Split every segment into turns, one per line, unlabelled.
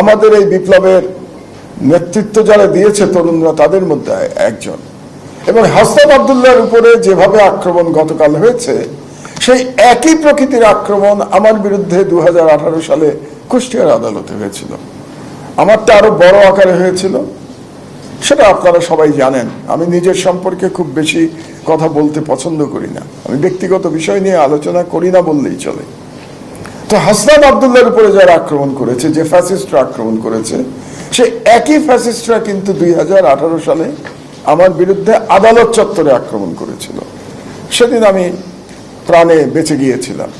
আমাদের এই বিপ্লবের নেতৃত্ব যারা দিয়েছে তরুণরা, তাদের মধ্যে একজন। এবং হাসনাত আবদুল্লাহর উপরে যেভাবে আক্রমণ গতকাল হয়েছে, সেই একই প্রকৃতির আক্রমণ আমার বিরুদ্ধে দু সালে কুষ্টিয়ার আদালতে হয়েছিল। আমারটা আরও বড় আকারে হয়েছিল, সেটা আপনারা সবাই জানেন। আমি নিজের সম্পর্কে খুব বেশি কথা বলতে পছন্দ করি না। আমি ব্যক্তিগত বিষয় নিয়ে আলোচনা করি না বললেই চলে। তো হাসনাত আবদুল্লার উপরে যারা আক্রমণ করেছে, যে ফ্যাসিস্টরা আক্রমণ করেছে, সে একই ফ্যাসিস্টরা কিন্তু দুই সালে আমার বিরুদ্ধে আদালত চত্বরে আক্রমণ করেছিল। সেদিন আমি প্রাণে বেঁচে গিয়েছিলাম।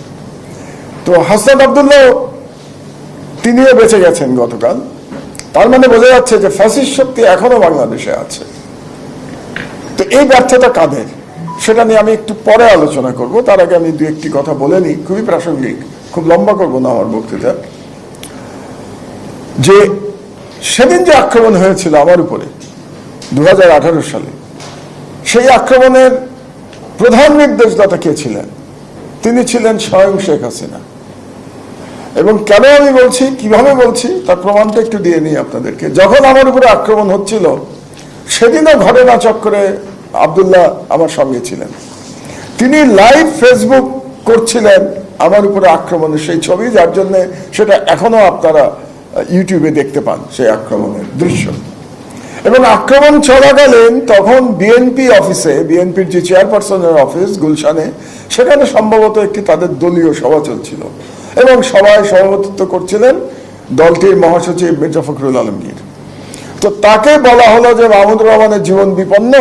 তো হাসনাত আবদুল্লাহ তিনিও বেঁচে গেছেন গতকাল। তার মানে বোঝা যাচ্ছে যে ফ্যাসিস্ট শক্তি এখনও বাংলাদেশে আছে। তো এই ব্যর্থতা কাদের? সেটা নিয়ে আমি একটু পরে আলোচনা করব। তার আগে আমি দু একটি কথা বলে নিই। খুবই প্রাসঙ্গিক। খুব লম্বা করব না আমার বক্তৃতা। যে সেদিন যে আক্রমণ হয়েছিল আমার উপরে দু সালে, সেই আক্রমণের প্রধান নির্দেশদাতা কে ছিলেন? তিনি ছিলেন স্বয়ং শেখ হাসিনা। এবং কেন আমি বলছি, কীভাবে বলছি, তার প্রমাণটা একটু দিয়ে নিই আপনাদেরকে। যখন আমার উপরে আক্রমণ হচ্ছিল, সেদিনও ঘটনা চক্করে আবদুল্লাহ আমার সঙ্গে ছিলেন। তিনি লাইভ ফেসবুক করছিলেন আমার উপরে আক্রমণের সেই ছবি, যার জন্য সেটা এখনও আপনারা ইউটিউবে দেখতে পান, সেই আক্রমণের দৃশ্য। এবং আক্রমণ চলাকালীন তখন বিএনপি অফিসে বিএনপির যে চেয়ারপারসনের অফিস, গুলশানে, সেখানে সম্ভবত একটি তাদের দলীয় সভা চলছিল। এবং সভায় সভাপতিত্ব করছিলেন দলটির মহাসচিব মির্জা ফখরুল আলমগীর। তো তাকে বলা হলো যে, মাহমুদুর রহমানের জীবন বিপন্ন।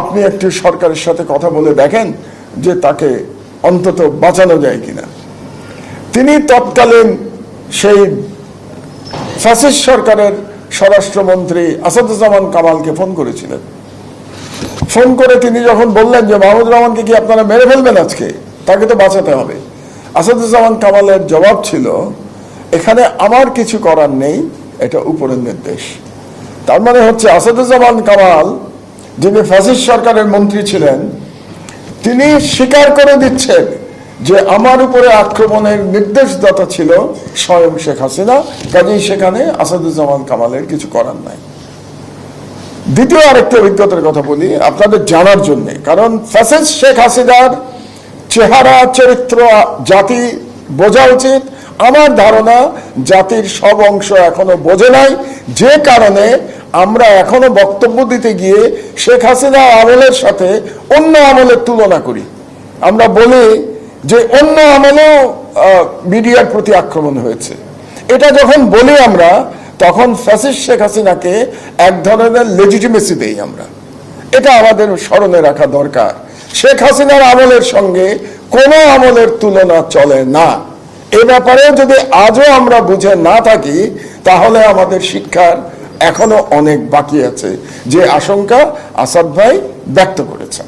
আপনি একটি সরকারের সাথে কথা বলে দেখেন যে তাকে অন্তত বাঁচানো যায় কিনা। তিনি তৎকালীন সেই ফ্যাসিস্ট সরকারের স্বরাষ্ট্রমন্ত্রী আসাদুজ্জামান কামালকে ফোন করেছিলেন। ফোন করে তিনি যখন বললেন যে মাহমুদ রহমানকে কি আপনারা মেরে ফেলবেন আজকে? তাকে তো বাঁচাতে হবে। আসাদুজ্জামান কামালের জবাব ছিল, এখানে আমার কিছু করার নেই, এটা উপরের নির্দেশ। তার মানে হচ্ছে আসাদুজ্জামান কামাল, যিনি ফ্যাসিস্ট সরকারের মন্ত্রী ছিলেন তিনি স্বীকার করে দিচ্ছেন যে আমার উপরে আক্রমণের নির্দেশদাতা ছিল স্বয়ং শেখ হাসিনা, কাজেই সেখানে আসাদুজ্জামান কামালের কিছু করার নাই। দ্বিতীয় আরেকটি অভিজ্ঞতার কথা বলি, আপনাদের জানার জন্য, কারণ ফ্যাসিস্ট শেখ হাসিনার চেহারা, চরিত্র, জাতি বোঝা উচিত। আমার ধারণা, জাতির সব অংশ এখনও বোঝে নাই, যে কারণে আমরা এখনও বক্তব্য দিতে গিয়ে শেখ হাসিনা আমলের সাথে অন্য আমলের তুলনা করি। আমরা বলি যে অন্য আমলেও মিডিয়ার প্রতি আক্রমণ হয়েছে। এটা যখন বলি আমরা, তখন ফ্যাসিস্ট শেখ হাসিনাকে এক ধরনের লেজিটিমেসি দেই আমরা। এটা আমাদের স্মরণে রাখা দরকার। শেখ হাসিনার আমলের সঙ্গে কোনো আমলের তুলনা চলে না। এ ব্যাপারে যদি আজও আমরা বুঝে না থাকি, তাহলে আমাদের শিক্ষার এখনও অনেক বাকি আছে। যে আশঙ্কা আসাদ ভাই ব্যক্ত করেছেন।